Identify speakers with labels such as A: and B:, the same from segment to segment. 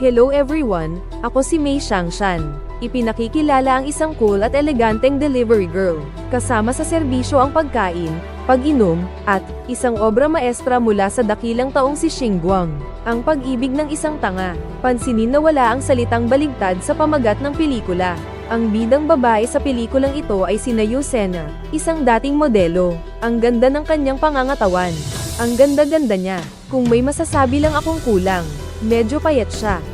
A: Hello everyone, ako si Mei Shangshan. Ipinakikilala ang isang cool at eleganteng delivery girl. Kasama sa serbisyo ang pagkain, pag-inom, at isang obra maestra mula sa dakilang taong si Xingguang. Ang pag-ibig ng isang tanga. Pansinin na wala ang salitang baligtad sa pamagat ng pelikula. Ang bidang babae sa pelikulang ito ay si Nayu Sena, isang dating modelo. Ang ganda ng kanyang pangangatawan. Ang ganda-ganda niya. Kung may masasabi lang akong kulang, medyo payat siya.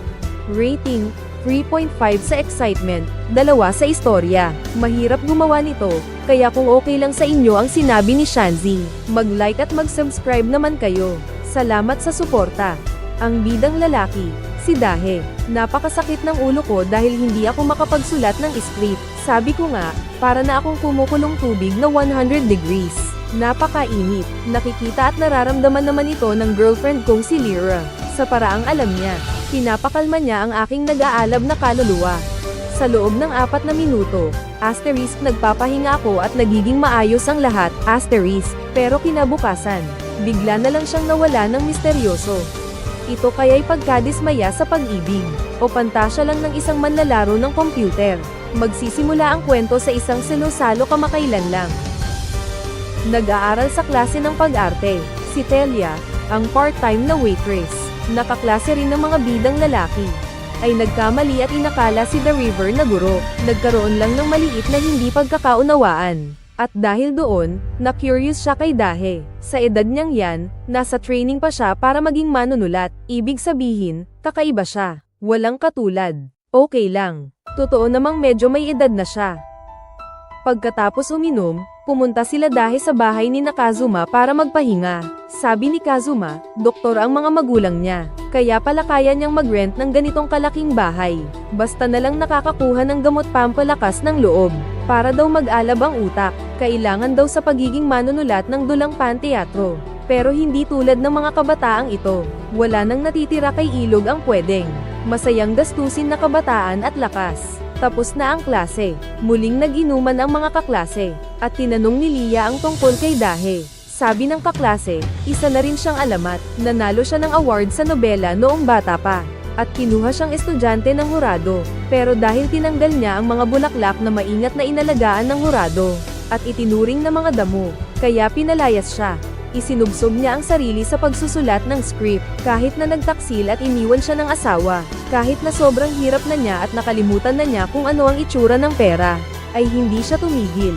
A: Rating, 3.5 sa excitement, dalawa sa istorya. Mahirap gumawa nito, kaya kung okay lang sa inyo ang sinabi ni Shanzi, mag-like at mag-subscribe naman kayo. Salamat sa suporta. Ang bidang lalaki, si Dahe. Napakasakit ng ulo ko dahil hindi ako makapagsulat ng script. Sabi ko nga, para na akong kumukulong tubig na 100 degrees. Napakainit. Nakikita at nararamdaman naman ito ng girlfriend kong si Lyra. Sa paraang alam niya, pinapakalma niya ang aking nag-aalab na kaluluwa. Sa loob ng apat na minuto, asterisk nagpapahinga ako at nagiging maayos ang lahat, asterisk, pero kinabukasan, bigla na lang siyang nawala ng misteryoso. Ito kaya'y pagkadismaya sa pag-ibig, o pantasya lang ng isang manlalaro ng computer. Magsisimula ang kwento sa isang sinusalo kamakailan lang. Nag-aaral sa klase ng pag-arte, si Telia, ang part-time na waitress, nakaklase rin ng mga bidang lalaki, ay nagkamali at inakala si The River na guro, nagkaroon lang ng maliit na hindi pagkakaunawaan. At dahil doon, na-curious siya kay Dahe. Sa edad niyang yan, nasa training pa siya para maging manunulat. Ibig sabihin, kakaiba siya. Walang katulad. Okay lang. Totoo namang medyo may edad na siya. Pagkatapos uminom, pumunta sila Dahe sa bahay ni Nakazuma para magpahinga. Sabi ni Kazuma, doktor ang mga magulang niya. Kaya pala kaya niyang mag-rent ng ganitong kalaking bahay. Basta na lang nakakakuha ng gamot pampalakas ng loob. Para daw mag-alab ang utak, kailangan daw sa pagiging manunulat ng dulang panteatro. Pero hindi tulad ng mga kabataang ito. Wala nang natitira kay ilog ang pwedeng. Masayang gastusin na kabataan at lakas. Tapos na ang klase. Muling nag-inuman ang mga kaklase. At tinanong ni Lia ang tungkol kay Dahe. Sabi ng kaklase, isa na rin siyang alamat. Nanalo siya ng award sa nobela noong bata pa. At kinuha siyang estudyante ng hurado. Pero dahil tinanggal niya ang mga bulaklak na maingat na inalagaan ng hurado. At itinuring na mga damo. Kaya pinalayas siya. Isinubsob niya ang sarili sa pagsusulat ng script, kahit na nagtaksil at iniwan siya ng asawa, kahit na sobrang hirap na niya at nakalimutan na niya kung ano ang itsura ng pera, ay hindi siya tumigil.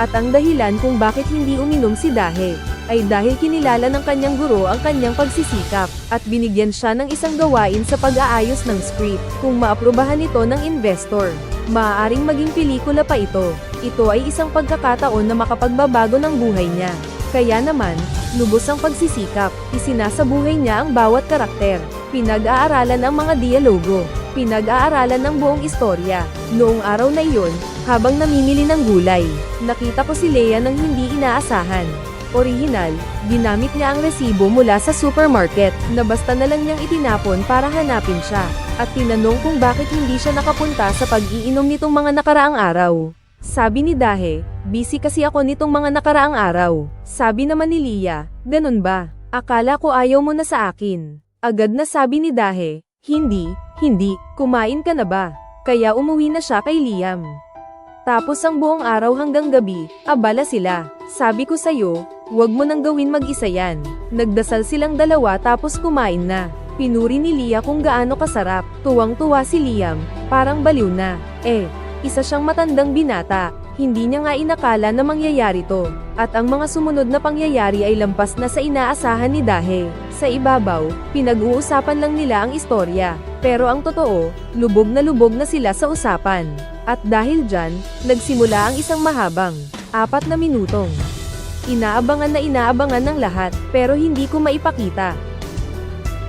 A: At ang dahilan kung bakit hindi uminom si Dahe, ay dahil kinilala ng kanyang guro ang kanyang pagsisikap, at binigyan siya ng isang gawain sa pag-aayos ng script, kung maaprubahan ito ng investor. Maaaring maging pelikula pa ito. Ito ay isang pagkakataon na makapagbabago ng buhay niya. Kaya naman, lubos ang pagsisikap, isinasabuhay niya ang bawat karakter, pinag-aaralan ang mga dialogo, pinag-aaralan ng buong istorya. Noong araw na iyon, habang namimili ng gulay, nakita ko si Leia nang hindi inaasahan. Original, ginamit niya ang resibo mula sa supermarket, na basta na lang niyang itinapon para hanapin siya, at tinanong kung bakit hindi siya nakapunta sa pag-iinom nitong mga nakaraang araw. Sabi ni Dahe, busy kasi ako nitong mga nakaraang araw. Sabi naman ni Lia, ganun ba? Akala ko ayaw mo na sa akin. Agad na sabi ni Dahe, hindi, hindi, kumain ka na ba? Kaya umuwi na siya kay Liam. Tapos ang buong araw hanggang gabi, abala sila. Sabi ko sa'yo, huwag mo nang gawin mag-isa yan. Nagdasal silang dalawa tapos kumain na. Pinuri ni Lia kung gaano kasarap. Tuwang-tuwa si Liam, parang baliw na. Eh, isa siyang matandang binata, hindi niya nga inakala na mangyayari to. At ang mga sumunod na pangyayari ay lampas na sa inaasahan ni Dahe. Sa ibabaw, pinag-uusapan lang nila ang istorya. Pero ang totoo, lubog na lubog na sila sa usapan. At dahil dyan, nagsimula ang isang mahabang, apat na minutong. Inaabangan na inaabangan ng lahat, pero hindi ko maipakita.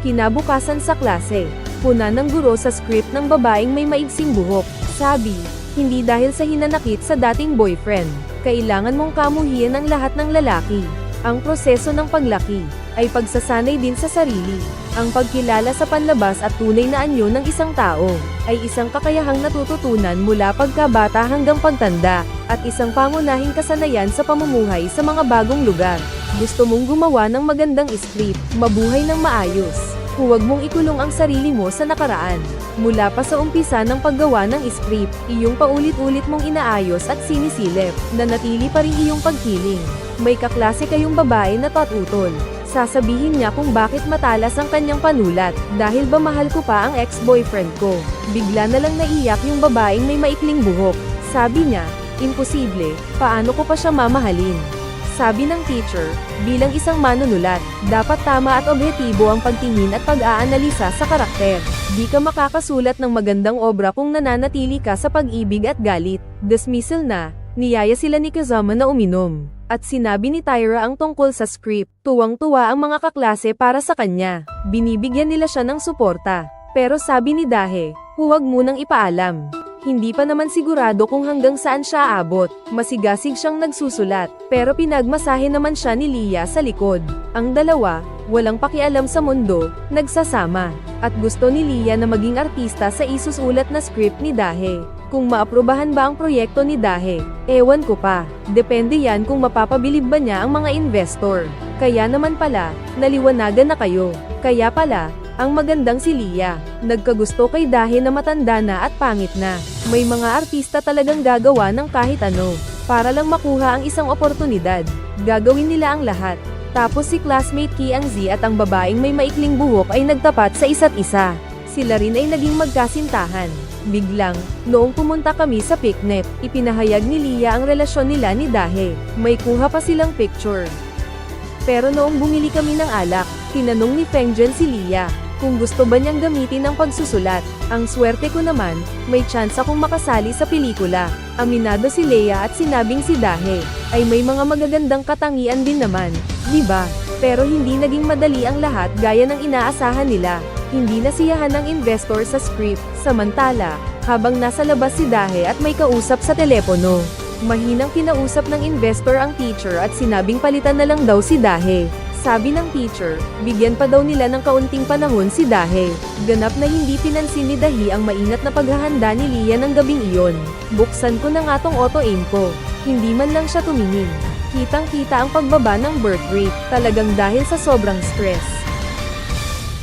A: Kinabukasan sa klase, puna ng guro sa script ng babaeng may maigsing buhok. Sabi, hindi dahil sa hinanakit sa dating boyfriend, kailangan mong kamuhian ang lahat ng lalaki. Ang proseso ng paglaki, ay pagsasanay din sa sarili. Ang pagkilala sa panlabas at tunay na anyo ng isang tao, ay isang kakayahang natututunan mula pagkabata hanggang pagtanda, at isang pangunahing kasanayan sa pamumuhay sa mga bagong lugar. Gusto mong gumawa ng magandang script, mabuhay ng maayos, Huwag mong ikulong ang sarili mo sa nakaraan. Mula pa sa umpisa ng paggawa ng script, iyong paulit-ulit mong inaayos at sinisilip, na natili pa rin iyong pagkiling. May kaklase kayong babae na tatutol. Sasabihin niya kung bakit matalas ang kanyang panulat, dahil ba mahal ko pa ang ex-boyfriend ko. Bigla na lang naiyak yung babaeng may maikling buhok. Sabi niya, imposible, paano ko pa siya mamahalin? Sabi ng teacher, bilang isang manunulat, dapat tama at objetibo ang pagtingin at pag-aanalisa sa karakter. Di ka makakasulat ng magandang obra kung nananatili ka sa pag-ibig at galit. Dismissal na, niyaya sila ni Kazama na uminom. At sinabi ni Tyra ang tungkol sa script, tuwang-tuwa ang mga kaklase para sa kanya. Binibigyan nila siya ng suporta. Pero sabi ni Dahe, huwag munang ipaalam. Hindi pa naman sigurado kung hanggang saan siya aabot. Masigasig siyang nagsusulat, pero pinagmasahe naman siya ni Lia sa likod. Ang dalawa, walang pakialam sa mundo, nagsasama. At gusto ni Lia na maging artista sa isusulat na script ni Dahe. Kung maaprubahan ba ang proyekto ni Dahe, ewan ko pa. Depende yan kung mapapabilib ba niya ang mga investor. Kaya naman pala, naliwanagan na kayo. Kaya pala, ang magandang si Lia, nagkagusto kay Dahe na matanda na at pangit na. May mga artista talagang gagawa ng kahit ano, para lang makuha ang isang oportunidad. Gagawin nila ang lahat. Tapos si classmate Kiang Z at ang babaeng may maikling buhok ay nagtapat sa isa't isa. Sila rin ay naging magkasintahan. Biglang, noong pumunta kami sa picnic, ipinahayag ni Lia ang relasyon nila ni Dahe. May kuha pa silang picture. Pero noong bumili kami ng alak, tinanong ni Fengjen si Lia, kung gusto ba niyang gamitin ang pagsusulat. Ang swerte ko naman, may chance akong makasali sa pelikula. Aminado si Leia at sinabing si Dahe, ay may mga magagandang katangian din naman, di ba? Pero hindi naging madali ang lahat gaya ng inaasahan nila. Hindi nasiyahan ng investor sa script, samantala, habang nasa labas si Dahe at may kausap sa telepono. Mahinang kinausap ng investor ang teacher at sinabing palitan na lang daw si Dahe. Sabi ng teacher, bigyan pa daw nila ng kaunting panahon si Dahe. Ganap na hindi pinansin ni Dahi ang maingat na paghahanda ni Lia ng gabing iyon. Buksan ko na nga tong auto-aim ko. Hindi man lang siya tumingin. Kitang-kita ang pagbaba ng birth rate, talagang dahil sa sobrang stress.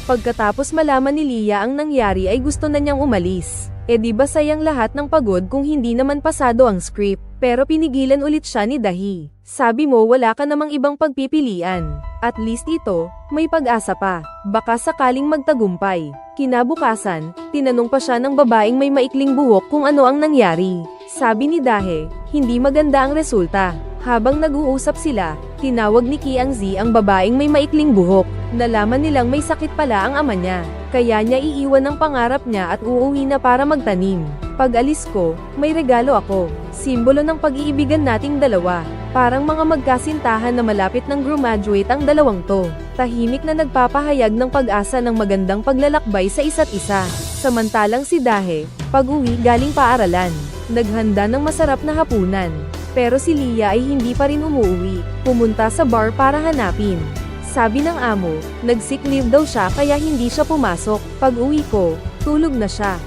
A: Pagkatapos malaman ni Lia ang nangyari ay gusto na niyang umalis. E di ba sayang lahat ng pagod kung hindi naman pasado ang script, pero pinigilan ulit siya ni Dahi. Sabi mo wala ka namang ibang pagpipilian. At least ito, may pag-asa pa. Baka sakaling magtagumpay. Kinabukasan, tinanong pa siya ng babaeng may maikling buhok kung ano ang nangyari. Sabi ni Dahe, hindi maganda ang resulta. Habang nag-uusap sila, tinawag ni Kiang Z ang babaeng may maikling buhok. Nalaman nilang may sakit pala ang ama niya. Kaya niya iiwan ang pangarap niya at uuwi na para magtanim. Pag alis ko, may regalo ako. Simbolo ng pag-iibigan nating dalawa. Parang mga magkasintahan na malapit ng graduate ang dalawang to. Tahimik na nagpapahayag ng pag-asa ng magandang paglalakbay sa isa't isa. Samantalang si Dahe, pag-uwi galing paaralan, naghanda ng masarap na hapunan. Pero si Lia ay hindi pa rin umuwi, pumunta sa bar para hanapin. Sabi ng amo, nag-sick leave daw siya kaya hindi siya pumasok. Pag uwi ko, tulog na siya.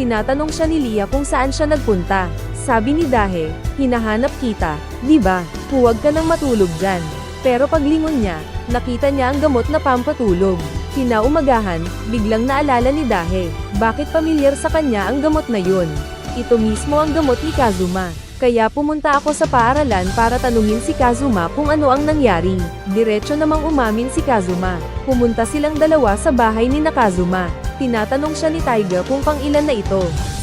A: Tinatanong siya ni Lia kung saan siya nagpunta. Sabi ni Dahe, hinahanap kita, di ba? Huwag ka nang matulog dyan. Pero paglingon niya, nakita niya ang gamot na pampatulog. Kinaumagahan, biglang naalala ni Dahe, bakit pamilyar sa kanya ang gamot na yun. Ito mismo ang gamot ni Kazuma. Kaya pumunta ako sa paaralan para tanungin si Kazuma kung ano ang nangyari. Diretso namang umamin si Kazuma. Pumunta silang dalawa sa bahay ni Nakazuma. Tinatanong siya ni Taiga kung pang ilan na ito.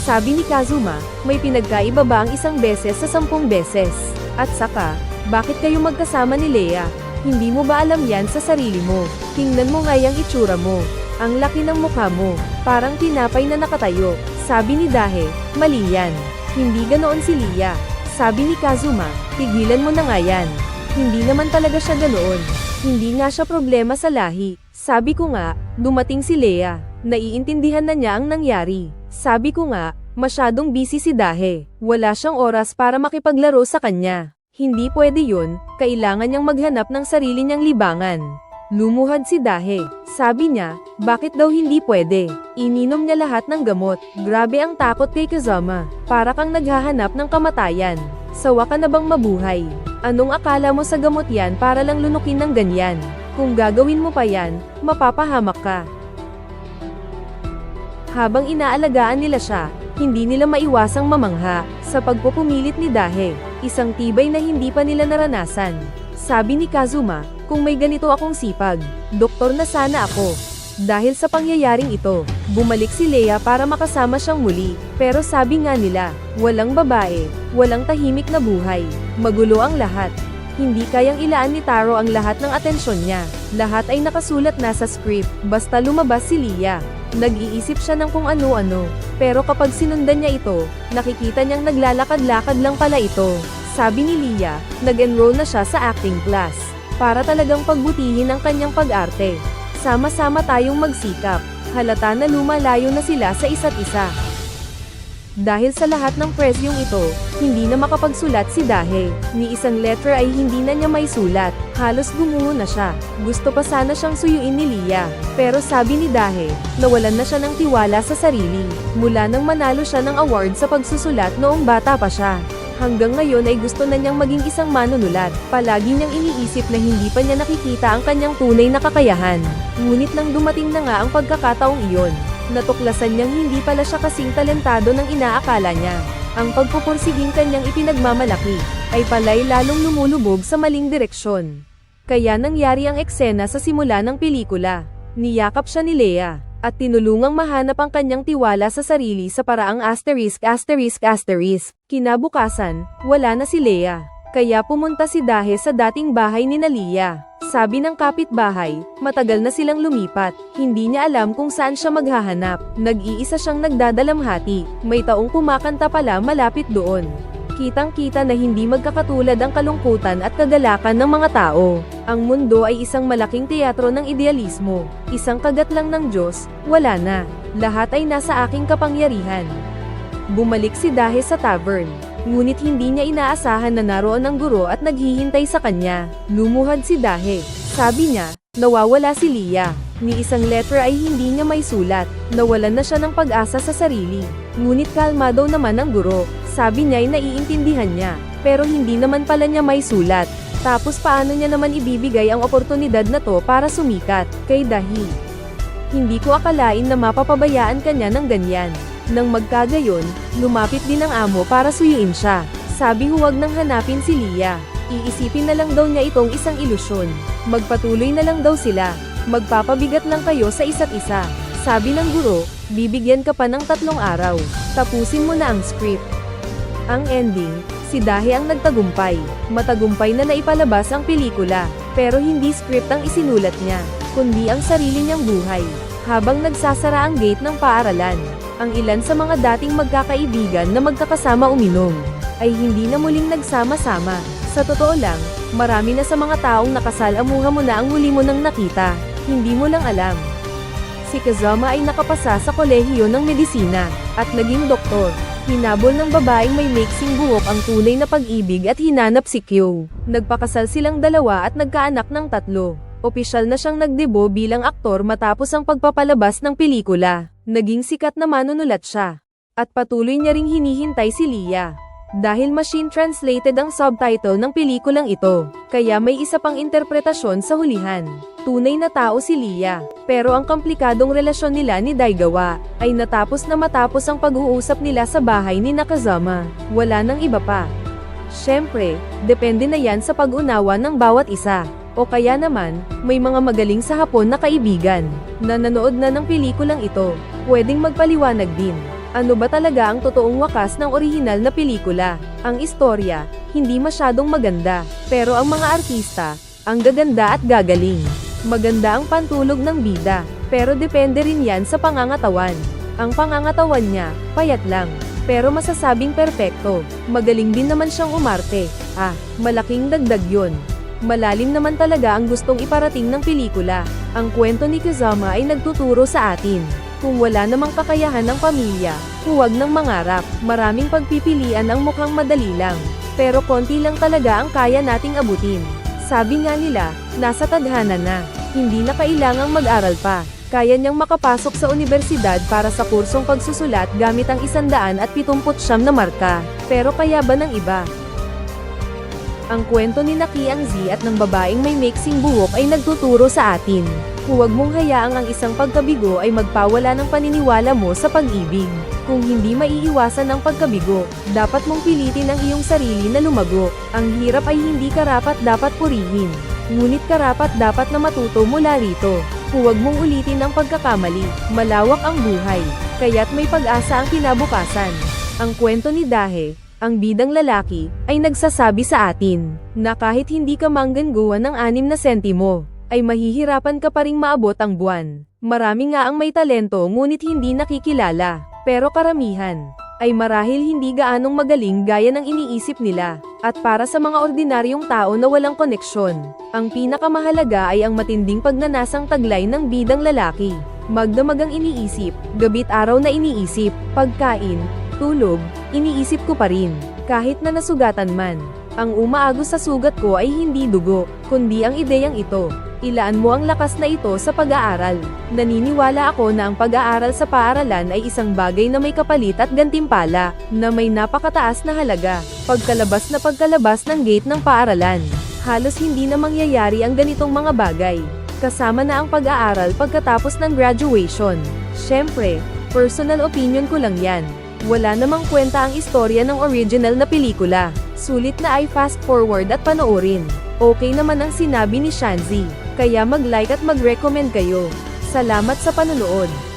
A: Sabi ni Kazuma, may pinagkaiba ba ang isang beses sa sampung beses? At saka, bakit kayo magkasama ni Lea? Hindi mo ba alam yan sa sarili mo? Tingnan mo nga yung itsura mo. Ang laki ng mukha mo. Parang tinapay na nakatayo. Sabi ni Dahe, mali yan. Hindi ganoon si Lia. Sabi ni Kazuma, tigilan mo na nga yan. Hindi naman talaga siya ganoon. Hindi nga siya problema sa lahi. Sabi ko nga, dumating si Lea. Naiintindihan na niya ang nangyari. Sabi ko nga, masyadong busy si Dahe. Wala siyang oras para makipaglaro sa kanya. Hindi pwede yun, kailangan niyang maghanap ng sarili niyang libangan. Lumuhad si Dahe. Sabi niya, bakit daw hindi pwede? Ininom niya lahat ng gamot. Grabe ang takot kay Kazama. Para kang naghahanap ng kamatayan. Sawa ka na bang mabuhay? Anong akala mo sa gamot yan para lang lunukin ng ganyan? Kung gagawin mo pa yan, mapapahamak ka. Habang inaalagaan nila siya, hindi nila maiwasang mamangha sa pagpupumilit ni Dahe, isang tibay na hindi pa nila naranasan. Sabi ni Kazuma, kung may ganito akong sipag, doktor na sana ako. Dahil sa pangyayaring ito, bumalik si Leia para makasama siyang muli. Pero sabi nga nila, walang babae, walang tahimik na buhay, magulo ang lahat. Hindi kayang ilaan ni Taro ang lahat ng atensyon niya. Lahat ay nakasulat na sa script, basta lumabas si Leia. Nag-iisip siya ng kung ano-ano. Pero kapag sinundan niya ito, nakikita niyang naglalakad-lakad lang pala ito. Sabi ni Leia, nag-enroll na siya sa acting class. Para talagang pagbutihin ang kanyang pag-arte. Sama-sama tayong magsikap. Halata na lumalayo na sila sa isa't isa. Dahil sa lahat ng presyong ito, hindi na makapagsulat si Dahe. Ni isang letter ay hindi na niya may sulat. Halos gumuho na siya. Gusto pa sana siyang suyuin ni Lia. Pero sabi ni Dahe, nawalan na siya ng tiwala sa sarili. Mula nang manalo siya ng award sa pagsusulat noong bata pa siya. Hanggang ngayon ay gusto na niyang maging isang manunulat. Palagi niyang iniisip na hindi pa niya nakikita ang kanyang tunay na kakayahan. Ngunit nang dumating na nga ang pagkakataong iyon, natuklasan niyang hindi pala siya kasing talentado ng inaakala niya. Ang pagpupursiging kanyang ipinagmamalaki, ay pala'y lalong lumulubog sa maling direksyon. Kaya nangyari ang eksena sa simula ng pelikula. Niyakap siya ni Lea, at tinulungang mahanap ang kanyang tiwala sa sarili sa paraang asterisk asterisk asterisk. Kinabukasan, wala na si Lea. Kaya pumunta si Dahe sa dating bahay ni Nalia. Sabi ng kapitbahay, matagal na silang lumipat. Hindi niya alam kung saan siya maghahanap. Nag-iisa siyang nagdadalamhati. May taong kumakanta pala malapit doon. Kitang-kita na hindi magkakatulad ang kalungkutan at kagalakan ng mga tao. Ang mundo ay isang malaking teatro ng idealismo. Isang kagat lang ng Diyos, wala na. Lahat ay nasa aking kapangyarihan. Bumalik si Dahe sa tavern. Ngunit hindi niya inaasahan na naroon ang guro at naghihintay sa kanya. Lumuhad si Dahe. Sabi niya, nawawala si Lia. Ni isang letter ay hindi niya may sulat. Nawalan na siya ng pag-asa sa sarili. Ngunit kalmado naman ang guro. Sabi niya ay naiintindihan niya. Pero hindi naman pala niya may sulat. Tapos paano niya naman ibibigay ang oportunidad na to para sumikat, kay Dahi. Hindi ko akalain na mapapabayaan kanya ng ganyan. Nang magkagayon, lumapit din ang amo para suyuin siya. Sabi huwag nang hanapin si Lia. Iisipin na lang daw niya itong isang ilusyon. Magpatuloy na lang daw sila. Magpapabigat lang kayo sa isa't isa. Sabi ng guro, bibigyan ka pa ng tatlong araw. Tapusin mo na ang script. Ang ending, si Dahe ang nagtagumpay. Matagumpay na naipalabas ang pelikula. Pero hindi script ang isinulat niya, kundi ang sarili niyang buhay. Habang nagsasara ang gate ng paaralan, ang ilan sa mga dating magkakaibigan na magkakasama uminom, ay hindi na muling nagsama-sama. Sa totoo lang, marami na sa mga taong nakasal amuha mo na ang huli mo nang nakita, hindi mo lang alam. Si Kazama ay nakapasa sa kolehiyo ng medisina, at naging doktor. Hinabol ng babaeng may mixing buhok ang tunay na pag-ibig at hinanap si Kyo. Nagpakasal silang dalawa at nagkaanak ng tatlo. Opisyal na siyang nagdebo bilang aktor matapos ang pagpapalabas ng pelikula. Naging sikat na manunulat siya. At patuloy niya ring hinihintay si Lia. Dahil machine translated ang subtitle ng pelikulang ito, kaya may isa pang interpretasyon sa hulihan. Tunay na tao si Lia, pero ang komplikadong relasyon nila ni Daigawa, ay natapos na matapos ang pag-uusap nila sa bahay ni Nakazama. Wala nang iba pa. Siyempre, depende na yan sa pag-unawa ng bawat isa. O kaya naman, may mga magaling sa Hapon na kaibigan, na nanood na ng pelikulang ito, pwedeng magpaliwanag din. Ano ba talaga ang totoong wakas ng orihinal na pelikula? Ang istorya, hindi masyadong maganda, pero ang mga artista, ang gaganda at gagaling. Maganda ang pantulog ng bida, pero depende rin yan sa pangangatawan. Ang pangangatawan niya, payat lang, pero masasabing perpekto. Magaling din naman siyang umarte. Ah, malaking dagdag yun. Malalim naman talaga ang gustong iparating ng pelikula. Ang kwento ni Kazama ay nagtuturo sa atin. Kung wala namang kakayahan ng pamilya, huwag nang mangarap. Maraming pagpipilian ang mukhang madali lang. Pero konti lang talaga ang kaya nating abutin. Sabi nga nila, nasa tadhana na. Hindi na kailangang mag-aral pa. Kaya niyang makapasok sa universidad para sa kursong pagsusulat gamit ang 179 na marka. Pero kaya ba ng iba? Ang kwento ni Naki ang Z at ng babaeng may mixing buhok ay nagtuturo sa atin. Huwag mong hayaang ang isang pagkabigo ay magpawala ng paniniwala mo sa pag-ibig. Kung hindi maiiwasan ang pagkabigo, dapat mong pilitin ang iyong sarili na lumago. Ang hirap ay hindi karapat dapat purihin. Ngunit karapat dapat na matuto mula rito. Huwag mong ulitin ang pagkakamali. Malawak ang buhay. Kaya't may pag-asa ang kinabukasan. Ang kwento ni Dahe, ang bidang lalaki, ay nagsasabi sa atin, na kahit hindi ka manggangguan ng anim na sentimo, ay mahihirapan ka pa ring maabot ang buwan. Marami nga ang may talento ngunit hindi nakikilala, pero karamihan, ay marahil hindi gaanong magaling gaya ng iniisip nila. At para sa mga ordinaryong tao na walang koneksyon, ang pinakamahalaga ay ang matinding pagnanasang taglay ng bidang lalaki. Magdamag ang iniisip, gabit araw na iniisip, pagkain, tulog, iniisip ko pa rin, kahit na nasugatan man. Ang umaagos sa sugat ko ay hindi dugo, kundi ang ideyang ito. Ilaan mo ang lakas na ito sa pag-aaral. Naniniwala ako na ang pag-aaral sa paaralan ay isang bagay na may kapalit at gantimpala, na may napakataas na halaga. Pagkalabas na pagkalabas ng gate ng paaralan, halos hindi na mangyayari ang ganitong mga bagay. Kasama na ang pag-aaral pagkatapos ng graduation. Siyempre, personal opinion ko lang yan. Wala namang kwenta ang istorya ng original na pelikula. Sulit na ay fast forward at panoorin. Okay naman ang sinabi ni Shanzi. Kaya mag-like at mag-recommend kayo. Salamat sa panonood.